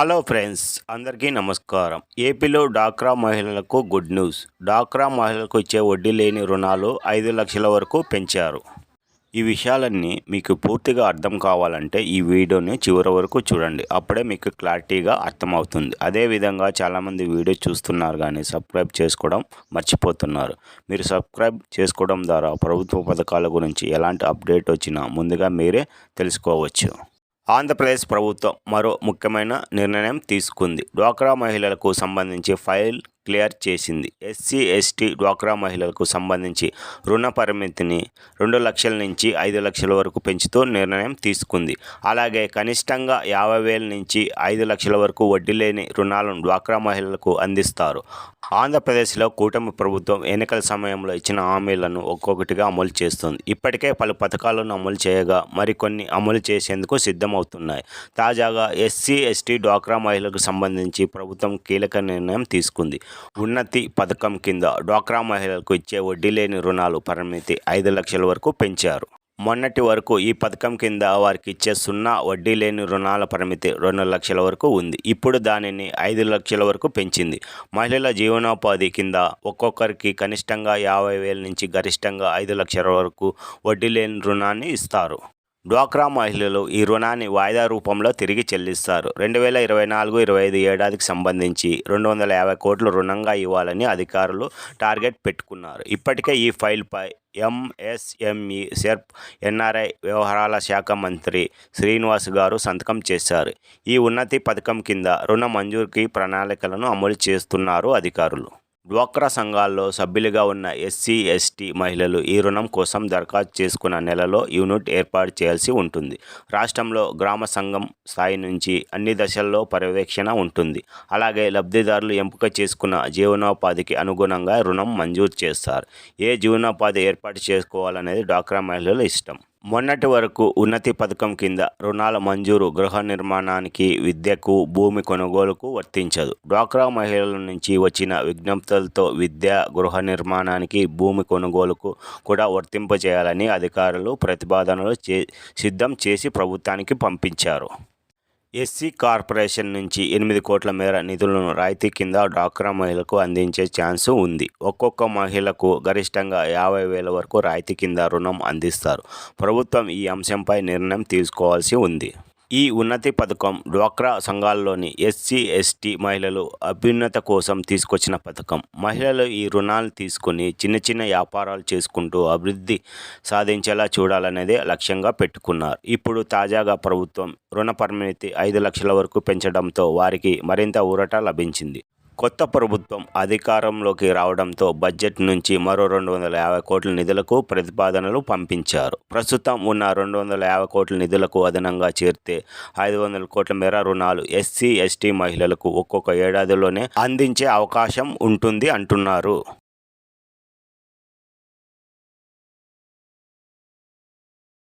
Hello friends అందరికీ నమస్కారం. ఏపీలో డాక్రా మహిళలకు గుడ్ న్యూస్. డాక్రా మహిళలకు ఇచ్చే వడ్డీ లేని రుణాలు ఐదు లక్షల వరకు పెంచారు. ఈ విషయాలన్నీ మీకు పూర్తిగా అర్థం కావాలంటే ఈ వీడియోని చివరి వరకు చూడండి. అప్పుడే మీకు క్లారిటీగా అర్థమవుతుంది. అదేవిధంగా చాలామంది వీడియో చూస్తున్నారు కానీ సబ్స్క్రైబ్ చేసుకోవడం మర్చిపోతున్నారు. మీరు సబ్స్క్రైబ్ చేసుకోవడం ద్వారా ప్రభుత్వ పథకాల గురించి ఎలాంటి అప్డేట్ వచ్చినా ముందుగా మీరే తెలుసుకోవచ్చు. ఆంధ్రప్రదేశ్ ప్రభుత్వం మరో ముఖ్యమైన నిర్ణయం తీసుకుంది. డ్వాక్రా మహిళలకు సంబంధించి ఫైల్ క్లియర్ చేసింది. ఎస్సీ ఎస్టీ డ్వాక్రా మహిళలకు సంబంధించి రుణ పరిమితిని రెండు లక్షల నుంచి ఐదు లక్షల వరకు పెంచుతూ నిర్ణయం తీసుకుంది. అలాగే కనిష్టంగా యాభై వేల నుంచి ఐదు లక్షల వరకు వడ్డీ లేని రుణాలను డ్వాక్రా మహిళలకు అందిస్తారు. ఆంధ్రప్రదేశ్లో కూటమి ప్రభుత్వం ఎన్నికల సమయంలో ఇచ్చిన హామీలను ఒక్కొక్కటిగా అమలు చేస్తుంది. ఇప్పటికే పలు పథకాలను అమలు చేయగా మరికొన్ని అమలు చేసేందుకు సిద్ధమవుతున్నాయి. తాజాగా ఎస్సీ ఎస్టీ డ్వాక్రా మహిళలకు సంబంధించి ప్రభుత్వం కీలక నిర్ణయం తీసుకుంది. ఉన్నతి పథకం కింద డ్వాక్రా మహిళలకు ఇచ్చే వడ్డీ లేని రుణాలు పరిమితి ఐదు లక్షల వరకు పెంచారు. మొన్నటి వరకు ఈ పథకం కింద వారికి ఇచ్చే సున్నా వడ్డీ లేని రుణాల పరిమితి రెండు లక్షల వరకు ఉంది. ఇప్పుడు దానిని ఐదు లక్షల వరకు పెంచింది. మహిళల జీవనోపాధి కింద ఒక్కొక్కరికి కనిష్టంగా యాభై వేల నుంచి గరిష్టంగా ఐదు లక్షల వరకు వడ్డీ లేని రుణాన్ని ఇస్తారు. డ్వాక్రా మహిళలు ఈ రుణాన్ని వాయిదా రూపంలో తిరిగి చెల్లిస్తారు. రెండు వేల ఇరవై నాలుగు ఇరవై ఐదు ఏడాదికి సంబంధించి రెండు వందల యాభై కోట్లు రుణంగా ఇవ్వాలని అధికారులు టార్గెట్ పెట్టుకున్నారు. ఇప్పటికే ఈ ఫైల్పై ఎంఎస్ఎంఈ సెర్ప్ ఎన్ఆర్ఐ వ్యవహారాల శాఖ మంత్రి శ్రీనివాస్ గారు సంతకం చేశారు. ఈ ఉన్నతి పథకం కింద రుణ మంజూరుకి ప్రణాళికలను అమలు చేస్తున్నారు అధికారులు. డ్వాక్రా సంఘాల్లో సభ్యులుగా ఉన్న ఎస్సీ ఎస్టీ మహిళలు ఈ రుణం కోసం దరఖాస్తు చేసుకున్న నెలలో యూనిట్ ఏర్పాటు చేయాల్సి ఉంటుంది. రాష్ట్రంలో గ్రామ సంఘం స్థాయి నుంచి అన్ని దశల్లో పర్యవేక్షణ ఉంటుంది. అలాగే లబ్ధిదారులు ఎంపిక చేసుకున్న జీవనోపాధికి అనుగుణంగా రుణం మంజూరు చేస్తారు. ఏ జీవనోపాధి ఏర్పాటు చేసుకోవాలనేది డ్వాక్రా మహిళల ఇష్టం. మొన్నటి వరకు ఉన్నతి పథకం కింద రుణాల మంజూరు గృహ నిర్మాణానికి విద్యకు భూమి కొనుగోలుకు వర్తించదు. డ్వాక్రా మహిళల నుంచి వచ్చిన విజ్ఞప్తులతో విద్య గృహ నిర్మాణానికి భూమి కొనుగోలుకు కూడా వర్తింపజేయాలని అధికారులు ప్రతిపాదనలు చే సిద్ధం చేసి ప్రభుత్వానికి పంపించారు. ఎస్సీ కార్పొరేషన్ నుంచి ఎనిమిది కోట్ల మేర నిధులను రాయితీ కింద డ్వాక్రా మహిళలకు అందించే ఛాన్స్ ఉంది. ఒక్కొక్క మహిళకు గరిష్టంగా యాభై వేల వరకు రాయితీ కింద రుణం అందిస్తారు. ప్రభుత్వం ఈ అంశంపై నిర్ణయం తీసుకోవాల్సి ఉంది. ఈ ఉన్నతి పథకం డ్వాక్రా సంఘాల్లోని ఎస్సీ ఎస్టీ మహిళలు అభ్యున్నత కోసం తీసుకొచ్చిన పథకం. మహిళలు ఈ రుణాలు తీసుకుని చిన్న చిన్న వ్యాపారాలు చేసుకుంటూ అభివృద్ధి సాధించేలా చూడాలనేదే లక్ష్యంగా పెట్టుకున్నారు. ఇప్పుడు తాజాగా ప్రభుత్వం రుణ పరిమితి ఐదు లక్షల వరకు పెంచడంతో వారికి మరింత ఊరట లభించింది. కొత్త ప్రభుత్వం అధికారంలోకి రావడంతో బడ్జెట్ నుంచి మరో రెండు వందల యాభై కోట్ల నిధులకు ప్రతిపాదనలు పంపించారు. ప్రస్తుతం ఉన్న రెండు వందల యాభై కోట్ల నిధులకు అదనంగా చేరితే ఐదు వందల కోట్ల మేర రుణాలు ఎస్సీ ఎస్టీ మహిళలకు ఒక్కొక్క ఏడాదిలోనే అందించే అవకాశం ఉంటుంది అంటున్నారు.